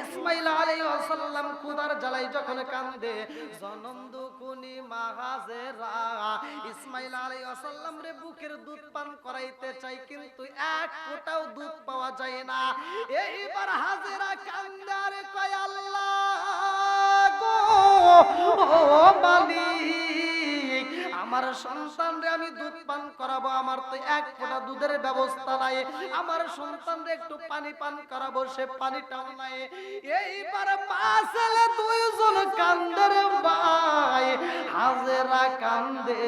ইসমাইল আলাইহিস সালাম কান্দে, জনম দুকুনি ইসমাইল আলাইহিস সালাম রে বুকের দুধ পান করাইতে চাই কিন্তু এক ফোঁটাও দুধ পাওয়া যায় না। এইবার হাজেরা কান্দে, আর কয় আল্লাহ আমার সন্তানরে আমি দুধ পান করাবো, আমার তো এক ফোঁটা দুধের ব্যবস্থা নাই। আমার সন্তানরে একটু পানি পান করাবো, সে পানিটাও নাই। এইবার পাশে দুইজন কান্দে রে ভাই, হাজেরা কান্দে,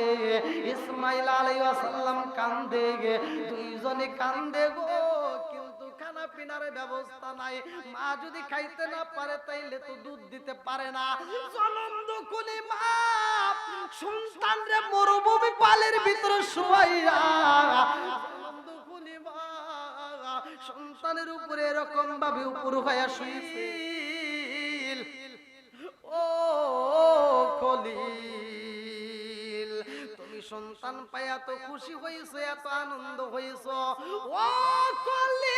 ইসমাইল আলাইহিস সালাম কান্দে গে, দুইজনে কান্দে গো। ব্যবস্থা নাই। মা যদি খাইতে না পারে, তাইলে তো দুধ দিতে পারে না। জলন্দ কুলি মা সন্তান রে মরুভূমি পালের ভিতরে শুয়াইয়া। কুলি সন্তানের উপরে এরকম ভাবে উপর হইয়া শুয়েছিল ও তুমি সন্তান পাইয়া তো খুশি হয়েছে এত আনন্দ হয়েছ ও খলিল!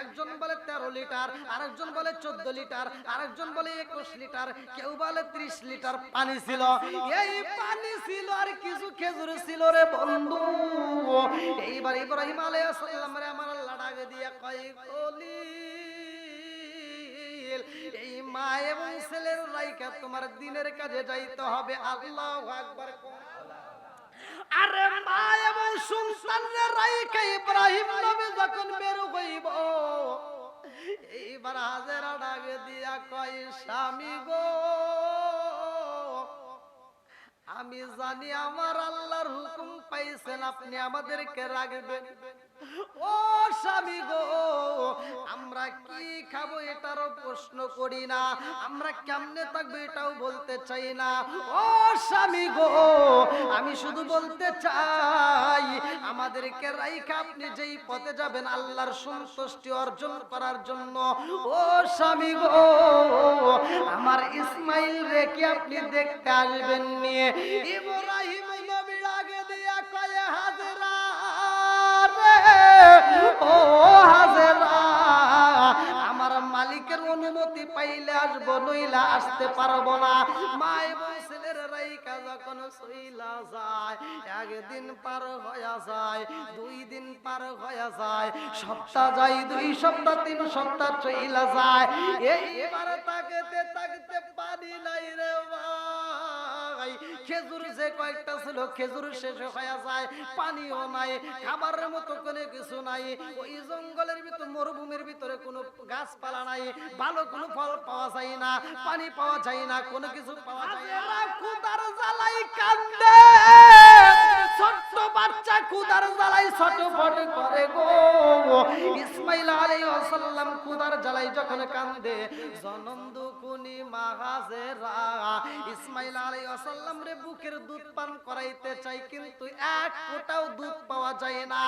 একজন বলে তেরো লিটার, আরেকজন বলে চোদ্দ লিটার, আরেকজন বলে একুশ লিটার, কেউ বলে ত্রিশ লিটার পানি ছিল। এই পানি ছিল আর কিছু খেজুর ছিল রে বন্ধু। এইবার ইব্রাহিম আলাই আমার ডাকে দিয়ে কয় খলিল এই মা এবং ছেলের লাইকা তোমার দিনের কাজে যাইতে হবে। আল্লাহু আকবার আরে মা এবং সন্তানের রাইকা ইব্রাহিম নবী যখন বের হইব, এইবার হাজেরা ডাকে দিয়া কয়, স্বামী গো, আমি জানি আমার আল্লাহর হুকুম পাইছেন, আপনি আমাদেরকে রাখবেন। ও স্বামী গো, আমরা কি খাব এটারও প্রশ্ন করি না। আমরা কেমনে থাকব এটাও বলতে চাই না। ও স্বামী গো, আমি শুধু বলতে চাই, আমাদেরকে রাইখা আপনি যেই পথে যাবেন, আল্লাহর সন্তুষ্টি অর্জন করার জন্য। ও স্বামী গো, আমার ইসমাইল রেখে আপনি দেখতে আসবেন নিয়ে ইব্রাহিম ও হাজরা, আমার মালিকের অনুমতি পাইলে আসব, নইলা আসতে পারব না। মা এবং ছেলের রাইকা যখন সইলা যায়, একদিন পার হয়ে যায়, দুই দিন পার হয়ে যায়, সপ্তাহ যায়, দুই সপ্তাহ, তিন সপ্তাহ চইলা যায়। এইবার তাকতে তাকতে পানি নাই রে ভাই, খেজুর যে কয়েকটা ছিল, খেজুর শেষ হয়ে যায়, পানিও নাই, খাবারের মতো কোনো কিছু নাই। ওই জঙ্গলের ভিতর, মরুভূমির ভিতরে কোনো গাছপালা নাই, ভালো কোনো ফল পাওয়া যায় না, পানি পাওয়া যায় না, কোনো কিছু পাওয়া যায় না। জ্বালাই কান্দে, ছোট্ট বাচ্চা কুদার জ্বালাই ছটফট করে গো। ইসমাইল আলাইহিস সালাম কুদার জ্বালাই যখন কান্দে দুকুনি মাহাজেরা, ইসমাইল আলাই আসাল্লাম রে বুকের দুধ পান করাইতে চাই, কিন্তু এক ফোঁটাও দুধ পাওয়া যায় না।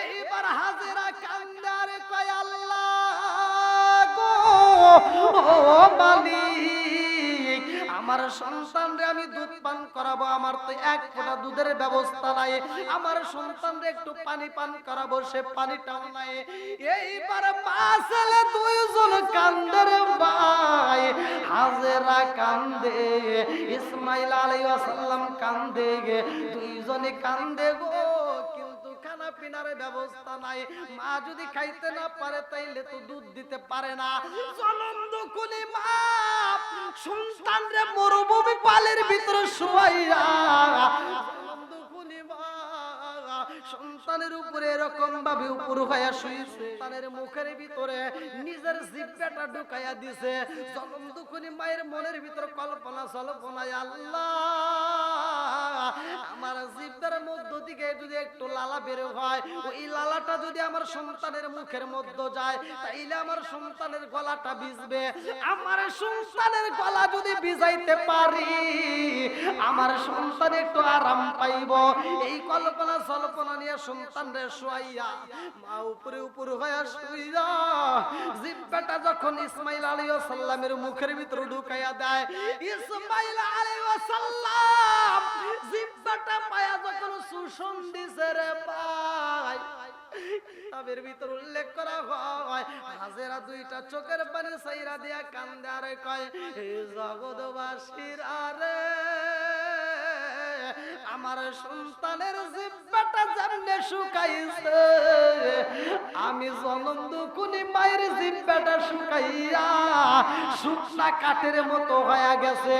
এইবার হাজেরা কান্দারে কয় আল্লাহ গো, ও মালিক। আমার সন্তানরে আমি দুধ পান করাবো, আমার তো এক ফোঁটা দুধের ব্যবস্থা নাই। আমার সন্তানরে একটু পানি পান করাবো, সে পানিটাও নাই। এইবার পাশে দুইজন কান্দের ভাই, হাজেরা কান্দে, ইসমাইল আলাইহিস সালাম কান্দে দুইজনে কান্দে গো। ব্যবস্থা নাই। মা যদি খাইতে না পারে, তাইলে তো দুধ দিতে পারে না। জলন্দ কুলি মা! সন্তান রে মরুভূমি পালের ভিতরে শুয়াইয়া। সন্তানের উপরে এরকম ভাবে উপর হয়ে শুয়ে সন্তানের মুখের ভিতরে নিজের জিব্বাটা ঢুকাইয়া দিছে। দুখনি মায়ের মনের ভিতর কল্পনা সল্পনায় আল্লাহ! আমার জিব্বার মধ্য থেকে যদি একটু লালা বের হয়, ওই লালাটা যদি আমার সন্তানের মুখের মধ্যে যায়, তাইলে আমার সন্তানের গলাটা ভিজবে। আমার সন্তানের গলা যদি ভিজাইতে পারি, আমার সন্তান একটু আরাম পাইব। এই কল্পনা সল্পনা নিয়ে সন্তানরে শুয়াইয়া মা উপরে উপর হয়ে শুইয়া জিব্বাটা যখন ইসমাইল আলাইহিস সালামের মুখের ভিতরে ঢুকাইয়া দেয়, ইসমাইল আলাইহিস সালাম জিব্বাটা পায়া যখন সুষম দিছে রে ভাই, কিতাবের ভিতর উল্লেখ করা হয়, হাজেরা দুইটা চোখের পানি সাইরা দিয়া কান্দে আরে কয় হে জগৎবাসীর আরে, আমার সন্তানের জিব্বাটা যেমনে শুকাইছে, আমি জনম দুকুনি মায়ের জিব্বাটা শুকাইয়া শুকনা কাঠের মতো হয়ে গেছে।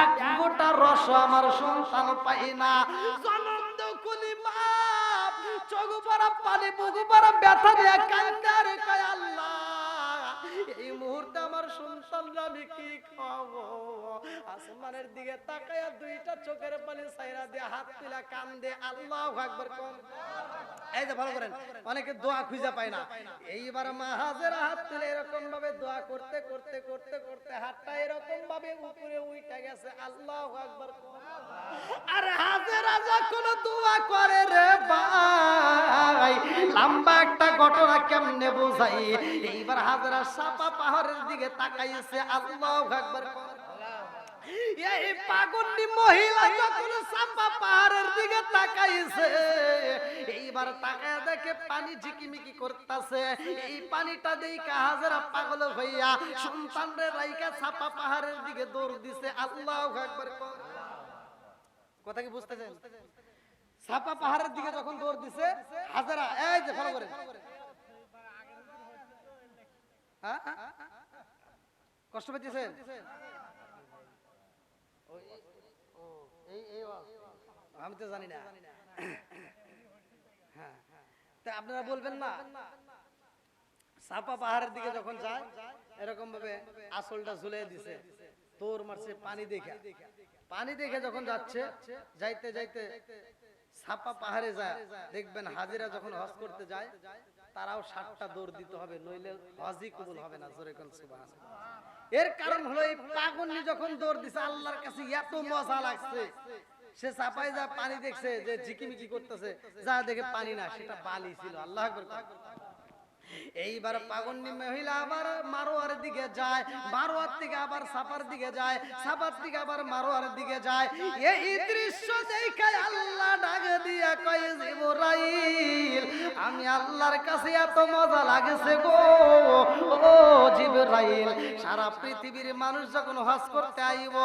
এক গোটা রস আমার সন্তান পাই না। জনন্দ কুলি মা চোখ পানি, বুকু ব্যথা দিয়ে কান্দারে কয় আল্লাহ। এই মুহূর্তে আমার সন্তানরা আমি কি খাব? আসমানের দিকে তাকায়া দুইটা চোখের পানি সাইরা দিয়ে হাত তুলা কান দে আল্লাহ আকবার কোন। এই যে ভালো করেন, অনেকে দোয়া খুঁজে পায় না। এইবার মা হাজেরা হাত তুলে এরকম ভাবে দোয়া করতে করতে করতে করতে হাতটা এরকম ভাবে উপরে উইটা গেছে, আল্লাহ আকবার কোন। আরে হাজেরা যখন দোয়া করে রে ভাই, লম্বা একটা ঘটনা কেমনে বোঝাই? এইবার হাজেরা সাপা পাহাড়ের দিকে তাকাইছে, আল্লাহ আকবার কোন। এই পাগন্ডি মহিলা যখন সাপা পাহাড়ের দিকে তাকাইছে, এইবার তাকায় দেখে পানি ঝিকিমিকি করতেছে এই পানিটা দেখে হাজারা পাগল হইয়া সন্তানরে রাইকা ছাপা পাহাড়ের দিকে দৌড় দিছে, আল্লাহ একবার কথা কি বুঝতেছেন ছাপা পাহাড়ের দিকে যখন দৌড় দিছে, হাজারা, এই যে, ফলো করেন? কষ্ট পেতেছেন। আমি তো জানি না। হ্যাঁ। তা আপনারা বলবেন না? সাপা পাহাড়ের দিকে যখন যায় এরকম ভাবে আসলটা ঝুলে দিছে। তোর মারছে পানি দেখে। পানি দেখে যখন যাচ্ছে, যাইতে যাইতে সাপা পাহাড়ে যায়। দেখবেন হাজিরা যখন হজ করতে যায় তারাও ষাটটা দৌড় দিতে হবে নইলে হজই কবুল হবে না জোরে কোন সুবাহ এর কারণ হলো এই পাগন্নি যখন দৌড় দিছে আল্লাহর কাছে এত মজা লাগছে। সে চাপায় যা পানি দেখছে যে ঝিকিমিকি করতেছে যা দেখে পানি না সেটা বালি ছিল আল্লাহ আকবার। এইবার পাগন্নি মহিলা আবার মারোয়ার দিকে যায়, মারোয়ার থেকে আবার সাপার দিকে যায়, সাপার থেকে আবার মারোয়ার দিকে যায়। এই দৃশ্য দেখে আল্লাহ ডাক দিয়া কয়, জিবরাইল, আমি আল্লাহর কাছে এত মজা লাগছে গো। ও জিবরাইল, সারা পৃথিবীর মানুষ যখন হজ করতে আইব,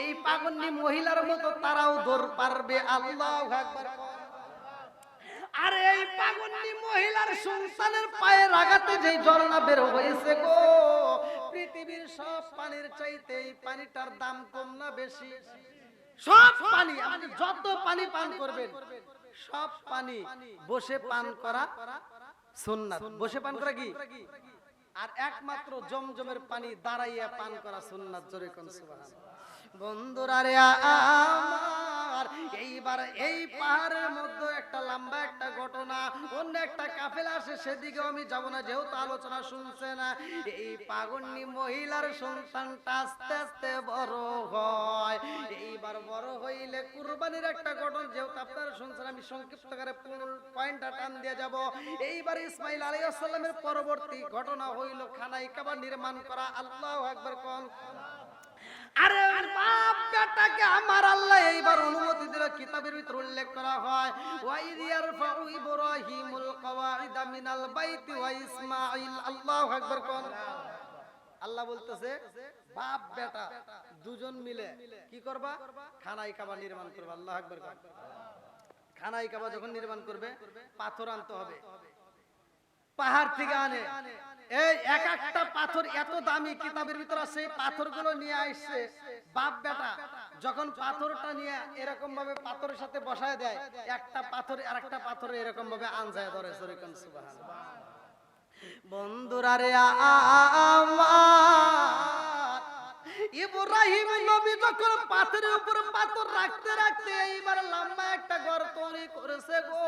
এই পাগন্নি মহিলার মতো তারাও দৌড় পারবে। আল্লাহ আকবার। আরে এই পাগন্নি মহিলার সন্তানের পায়ের আঘাতে যে ঝর্ণা বের হয়েছে গো, পৃথিবীর সব পানির চাইতে এই পানিটার দাম কম না বেশি? সব পানি, আপনি যত পানি পান করবেন, সব পানি বসে পান করা সুন্নাত। বসে পান করা কি? আর একমাত্র জমজমের পানি দাঁড়াইয়া পান করা সুন্নাত, জোরে কোন সুবহানাল্লাহ। এইবার বড় হইলে কুরবানির একটা ঘটনা, যেহেতু আপনারা শুনছেন, আমি সংক্ষিপ্ত করে পয়েন্টটা টান দিয়ে যাব। এইবার ইসমাইল আলাইহিস পরবর্তী ঘটনা হইল খানাই কাবা নির্মাণ করা। আল্লাহ আকবার কোন। আরে বাপ বেটাকে আমার আল্লাহ এইবার অনুমতি দিল কিতাবের ভিতর উল্লেখ করা হয় ওয়াইদ ইয়ারফাউ ইব্রাহিমুল কওয়াইদা মিনাল বাইতি ওয়া ইসমাঈল। আল্লাহু আকবার কোন? আল্লাহ বলতেছে বাপ বেটা দুজন মিলে কি করবা? খানাই কাবা নির্মাণ করবা। আল্লাহ আকবার খানাই কাবা যখন নির্মাণ করবে পাথর আনতে হবে। পাহাড় থেকে আনে এই এক একটা পাথর এত দামি কিতাবের ভিতর আছে পাথর পাথরগুলো নিয়ে আসছে বাপ বেটা যখন পাথরটা নিয়ে এরকম ভাবে পাথরের সাথে বসায় দেয় একটা পাথর আর একটা পাথর এরকম ভাবে আনজায় ধরে সুবহান বন্ধুরা রে আমার ইব্রাহিম নবী যখন পাথরের পাথর রাখতে রাখতে এইবার লম্বা একটা ঘর তৈরি করেছে গো।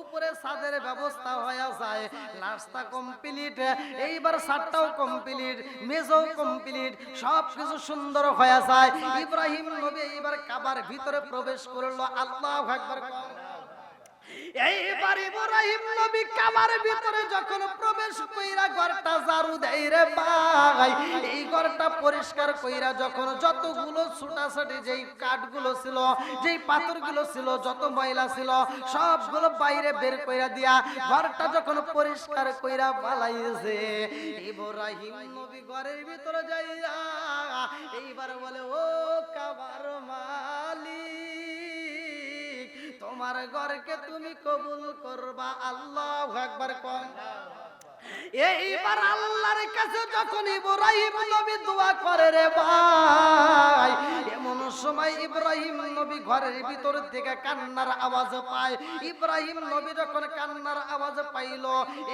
উপরে ছাদের ব্যবস্থা হয়ে যায়, রাস্তা কমপ্লিট এইবার ছাদটাও কমপ্লিট মেজও কমপ্লিট সব কিছু সুন্দর হয়ে যায়। ইব্রাহিম নবী এইবার কাবার ভিতরে প্রবেশ করল, আল্লাহ আকবার ইব্রাহিম নবী কাবার ভিতরে যখন প্রবেশ কইরা ঘরটা দেয় রে ভাই, এই ঘরটা পরিষ্কার কইরা যখন যতগুলো যেই ছিল যেই ছিল, যত ময়লা ছিল, সবগুলো বাইরে বের কইরা দিয়া ঘরটা যখন পরিষ্কার কইরা বালাইছে ইব্রাহিম নবী ঘরের ভিতরে যাইয়া এইবার বলে, ও কাবার মালিক তোমার ঘরকে তুমি কবুল করবা। আল্লাহ একবার কম এইবার আল্লাহর কাছে যখন ইব্রাহিম নবী দোয়া করে রে ভাই, এমন সময় ইব্রাহিম নবী ঘরের ভিতর থেকে কান্নার আওয়াজ পায়। ইব্রাহিম নবী যখন কান্নার আওয়াজ পাইল,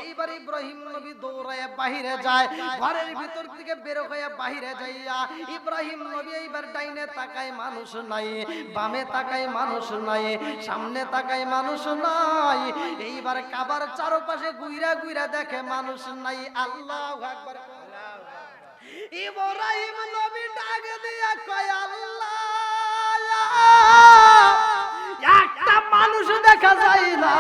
এইবার ইব্রাহিম নবী দৌড়ায় বাহিরে যায়। ঘরের ভিতর থেকে বের হয়ে বাহিরে যাইয়া ইব্রাহিম নবী এইবার ডাইনে তাকায় মানুষ নাই, বামে তাকায় মানুষ নাই, সামনে তাকায় মানুষ নাই। এইবার কাবার চারপাশে গুইরা গুইরা দেখে মানুষ নাই আল্লাহ আকবার। ইব্রাহিম নবী ডাক দিয়া কয় আল্লাহ একটা মানুষ দেখা যায় না।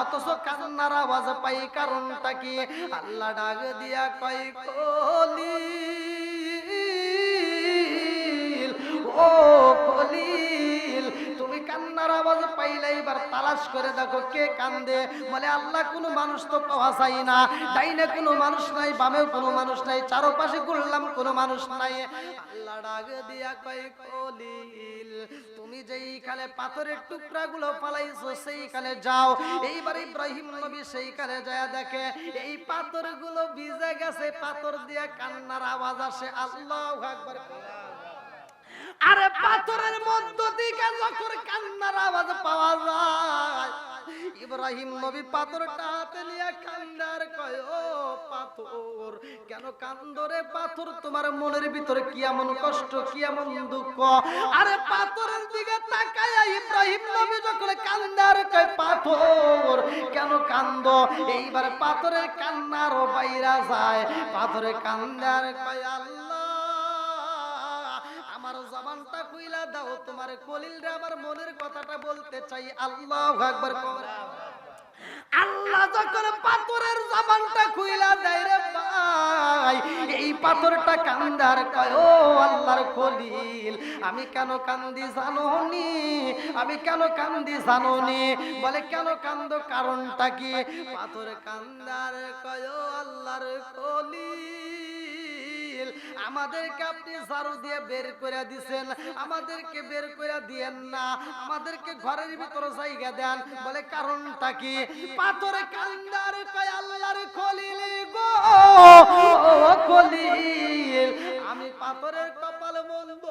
অথচ কান্নার আওয়াজ পাই কারণটা কি? আল্লাহ ডাক দিয়া কয় কলিল ও পাইলে তালাশ করে দেখো কে কান্দে? বলে, আল্লাহ কোনো মানুষ তো পাওয়া যায় না। ডাইনে কোনো মানুষ নাই বামেও কোনো মানুষ নাই, চারপাশে ঘুরলাম কোনো মানুষ নাই। আল্লাহ ডাক দিয়া কয় কলিল তুমি যেইখানে পাথরের টুকরা গুলো ফালাইছো সেইখানে যাও। এইবার ইব্রাহিম নবী সেইখানে যায় দেখে, এই পাথরগুলো ভিজে গেছে, পাথর দিয়ে কান্নার আওয়াজ আসে। আল্লাহ আকবার। আরে পাথরের মধ্য থেকে যখন কান্নার আওয়াজ পাওয়া যায়, ইব্রাহিম নবী পাথরটা হাতে নিয়ে কান্দার কয়, ও পাথর, কেন কান্দরে পাথর? তোমার মনের ভিতরে কি এমন কষ্ট, কি এমন দুঃখ? আরে পাথরের দিকে তাকায় ইব্রাহিম নবী যখন কান্দার কয়, পাথর, কেন কান্দ? এইবার পাথরের কান্নারও বাইরা যায়। পাথরের কান্দার কয়, আল্লাহ আমার খুইলা দাও, তোমার কলিল রে আমার মনের কথাটা বলতে চাই। আল্লাহ একবার আল্লাহ যখন পাথরের জবানটা খুইলা দেয় রে ভাই, এই পাথরটা কান্দার কয়, ও আল্লাহর খলিল, আমি কেন কান্দি জানোনি? আমি কেন কান্দি জানোনি? বলে, কেন কান্দ, কারণটা কি? পাথর কান্দার কয়, ও আল্লাহর খলিল আমাদেরকে আপনি ঝাড়ু দিয়ে বের করে দিছেন আমাদেরকে বের করে দিয়েন না। আমাদেরকে ঘরের ভিতরে জায়গা দেন। বলে কারণটা কি? পাথরে কান্দার কয় আল্লাহর খলিল গো। ও খলিল, আমি পাথরের কপাল মন্দ।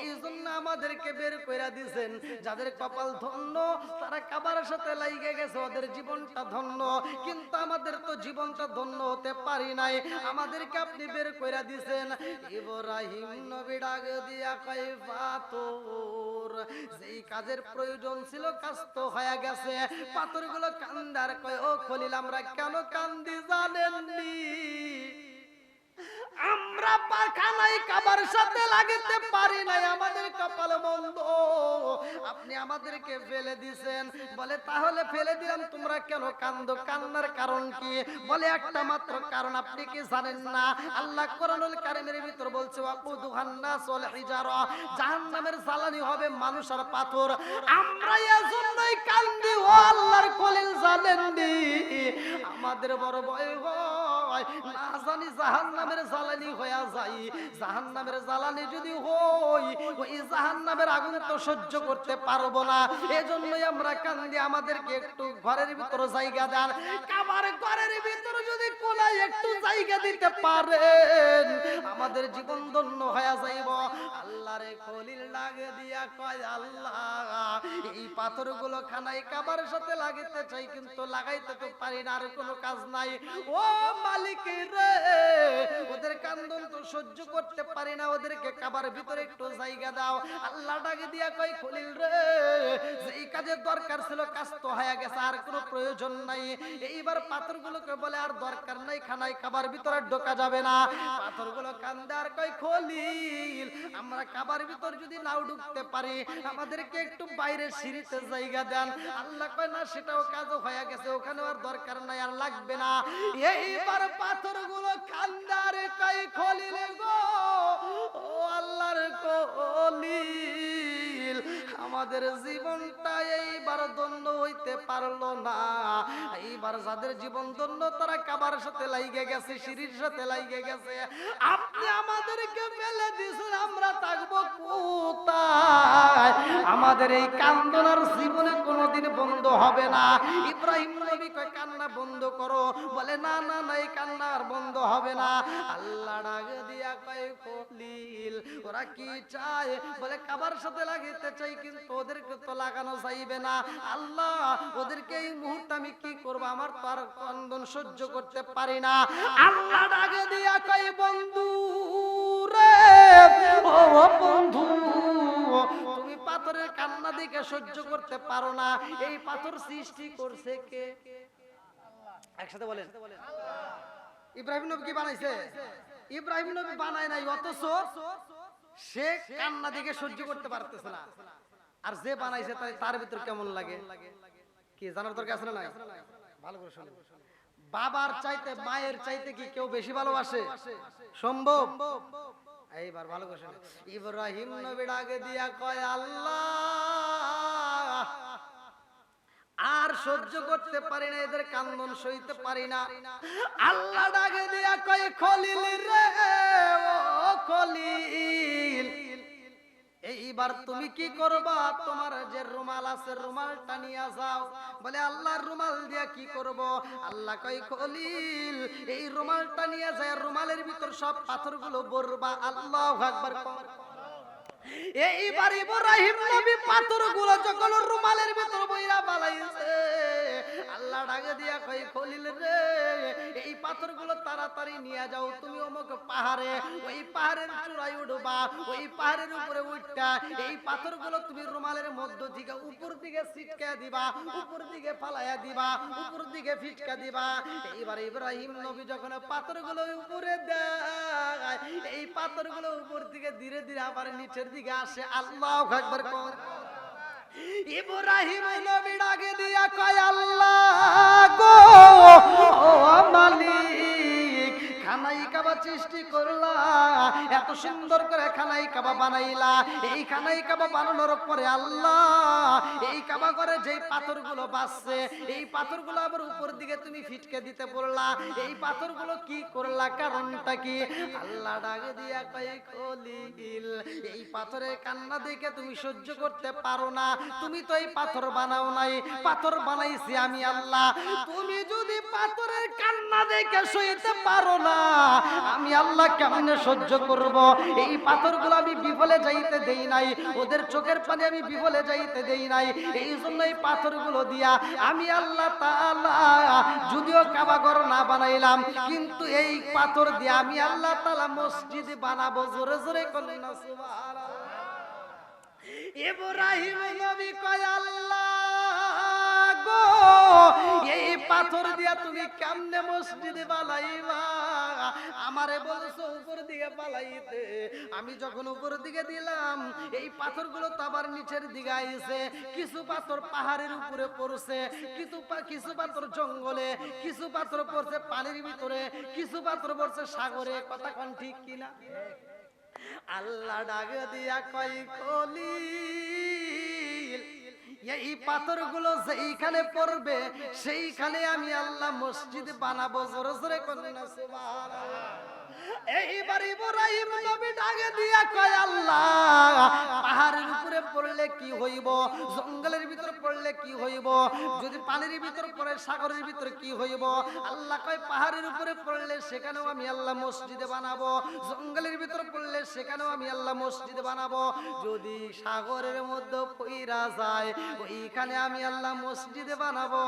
এই জন্য আমাদেরকে বের করে দিছেন যাদের কপাল ধন্য, তারা কাবার সাথে লাইগে গেছে। ওদের জীবনটা ধন্য। কিন্তু জীবনটা ধন্য হতে পারি নাই। আমাদেরকে আপনি বের করে দিছেন, ইব্রাহিম নবী ডাক দিয়া কয় পাথর যেই কাজের প্রয়োজন ছিল কাজ তো হয়ে গেছে। পাথরগুলো কান্দার কয়, ও খলিল, আমরা কেন কান্দি জানেননি? আমরা পাখানায় কাবার সাথে লাগিতে পারি নাই, আমাদের কপাল মন্দ আপনি আমাদেরকে ফেলে দিছেন। বলে, তাহলে ফেলে দিলাম, তোমরা কেন কান্দো? কান্নার কারণ কি? বলে, একটা মাত্র কারণ, আপনি কি জানেন না? আল্লাহ কোরআনুল কারিমের ভিতর বলছে আপু দুহান্নাস ওয়াল হিজারা জাহান্নামের জ্বালানি হবে মানুষ আর পাথর। আমরা এজন্যই কান্দি, ও আল্লাহর কলিল জানেন আমাদের বড় ভয় হয়। জ্বালানি যদি হই ওই তো সহ্য করতে পারব না। আমরা কান্দি আমাদেরকে একটু ঘরের ভিতরে জায়গা দেন। কাবার ঘরের ভিতরে কোনায় একটু জায়গা দিতে পারেন। আমাদের জীবন ধন্য হয়ে যাইব। আল্লাহরে খলিল লাগে দিয়া কয়, আল্লাহ, এই খানায় কাবার সাথে লাগাইতে চাই, কিন্তু লাগাইতে তো পারি না, আর কোনো কাজ নাই। ও মালিক রে, ওদের কান্দন তো সহ্য করতে পারি না, ওদেরকে কাবার ভিতরে একটু জায়গা দাও। আল্লাহ ডাকে দিয়া কয়, খলিল রে এই কাজের দরকার ছিল কাজ তো হয়ে গেছে, আর কোনো প্রয়োজন নাই। এইবার পাথরগুলোকে বলে, আর দরকার নাই, খানায় খাবার ভিতরে ঢোকা যাবে না। পাথরগুলো কান্দে আর কয়, খলিল, আমরা খাবার ভিতর যদি নাও ঢুকতে পারি, আমাদেরকে একটু বাইরে সিঁড়িতে জায়গা দেন। আল্লাহ কয়, না, সেটাও কাজও হয়ে গেছে, ওখানে আর দরকার নাই, আর লাগবে না। এইবার পাথরগুলো কান্দারে কয়, খলিল গো, ও আল্লাহর কলিল আমাদের জীবনটা এইবার দ্বন্দ্ব হইতে পারল না। এইবার যাদের জীবন দ্বন্দ্ব, তারা কাবার সাথে লাইগে গেছে, সিঁড়ির সাথে লাইগে গেছে। আপনি আমাদেরকে ফেলে দিয়েছেন, আমরা থাকব কোথায়? আমাদের এই কান্দনার জীবনে কোনোদিন বন্ধ হবে না। ইব্রাহিম নবী করো। বলে, না না না, এই কান্না আর বন্ধ হবে না। আল্লাহ ডাক দিয়া কয়, কলিল, ওরা কি চায়? বলে, কাবার সাথে লাগাইতে চাই, কিন্তু ওদেরকে তো লাগানো যাইবে না। আল্লাহ, ওদেরকে এই মুহূর্তে আমি কি করব? আমার তো আর কন্দন সহ্য করতে পারি না। আল্লাহ ডাকে দিয়া কয়, বন্ধু রে, ও বন্ধু, তুমি পাথরের কান্না দিকে সহ্য করতে পারো না। এই পাথর সৃষ্টি করছে কে? একসাথে বলেন। ইব্রাহিম নবী কি বানাইছে? ইব্রাহিম নবী বানায় নাই অথচ সে কান্না দিকে সহ্য করতে পারতেছে না। আর যে বানাইছে তার- তার ভিতর কেমন লাগে? কি জানার দরকার আছে না নাই? ভালো করে শুনুন। বাবার চাইতে মায়ের চাইতে কি কেউ বেশি ভালোবাসে? সম্ভব? এইবার ভালো করে শুনুন। ইব্রাহিম নবী ডাকে দিয়া কয় আল্লাহ। আর সহ্য করতে পারি না, এদের কান্দন সইতে পারি না। আল্লাহ ডাকে দিয়া কয়, খলিল রে, ও খলিল, এইবার তুমি কি করবা? তোমার যে রুমাল আছে, রুমালটা নিয়ে যাও। বলে, আল্লাহর রুমাল দিয়া কি করব? আল্লাহ কই খলিল, এই রুমালটা নিয়ে যায় রুমালের ভিতর সব পাথরগুলো বরবা আল্লাহু আকবার। কর। এইবার ইব্রাহিম নবী পাথরগুলো যখন রুমালের ভিতর বইরা বালাইছে আল্লাহ ডাকে দিয়া কই খলিল রে পাথরগুলো তাড়াতাড়ি নিয়ে যাও। তুমি অমুক পাহাড়ে, ওই পাহাড়ের চূড়ায় উঠবা, ওই পাহাড়ের উপরে উঠটা, এই পাথরগুলো তুমি রুমালের মধ্য থেকে উপর দিকে ছিটকা দিবা, উপর দিকে ফালাইয়া দিবা, উপর দিকে দিবা। এইবার ইব্রাহিম নবী যখন পাথরগুলো উপরে দেয়, এই পাথরগুলো উপর দিকে ধীরে ধীরে আবার নিচের দিকে আসে। আল্লাহ একবার কর। ইব্রাহিম নবী ডাকে দিয়া কয় আল্লাহ গো ও মালিক খানাই কাবা সৃষ্টি করলা। এত সুন্দর করে খানাই কাবা বানাইলা। এই খানাই কাবা বানানোর পরে আল্লাহ, এই কাবা করে এই আবার উপর দিকে তুমি ফিটকে দিতে এই কি করলা, কারণটা কি? আল্লাহ দিয়া কয়, খলিল, এই পাথরের কান্না দেখে তুমি সহ্য করতে পারো না। তুমি তো এই পাথর বানাও নাই। পাথর বানাইছি আমি, আল্লাহ। তুমি যদি পাথরের কান্না দেখে সইতে পারো না আমি আল্লাহ কেমনে সহ্য করব? এই পাথরগুলো আমি বিফলে যাইতে দেই নাই, ওদের চোখের পানি আমি বিফলে যাইতে দেই নাই, এই জন্য এই পাথরগুলো দিয়া আমি আল্লাহ যদিও কাবাঘর না বানাইলাম, কিন্তু এই পাথর দিয়ে আমি আল্লাহ তাআলা মসজিদ বানাবো। জোরে জোরে ইব্রাহিম নবী কয়, আল্লাহ গো, এই পাথর দিয়া তুমি কেমনে মসজিদে বানাইবা? আমারে বলছো উপর দিকে পালাইতে। আমি যখন উপর দিকে দিলাম, এই পাথরগুলো তো আবার নিচের দিকে আইছে। কিছু পাথর পাহাড়ের উপরে পড়ছে, কিছু কিছু পাথর জঙ্গলে, কিছু পাথর পড়ছে পানির ভিতরে, কিছু পাথর পড়ছে সাগরে। কথা কোন ঠিক কিনা? আল্লাহ ডাক দিয়া কই খলিল এই পাথরগুলো যেইখানে পড়বে সেইখানে আমি আল্লাহ মসজিদ বানাবো। জোরে জোরে কন্যা সুবহানাল্লাহ। এইবার ইব্রাহিম নবী ডাকে দিয়া কয়, আল্লাহ, পাহাড়ের উপরে পড়লে কি হইব? জঙ্গলের ভিতর পড়লে কি হইব? যদি পানির ভিতর পড়ে, সাগরের ভিতর কি হইব? আল্লাহ কয়, পাহাড়ের উপরে পড়লে সেখানেও আমি আল্লাহ মসজিদে বানাবো। জঙ্গলের ভিতর পড়লে সেখানেও আমি আল্লাহ মসজিদে বানাবো। যদি সাগরের মধ্যে পইরা যায়, ওইখানে আমি আল্লাহ মসজিদে বানাবো।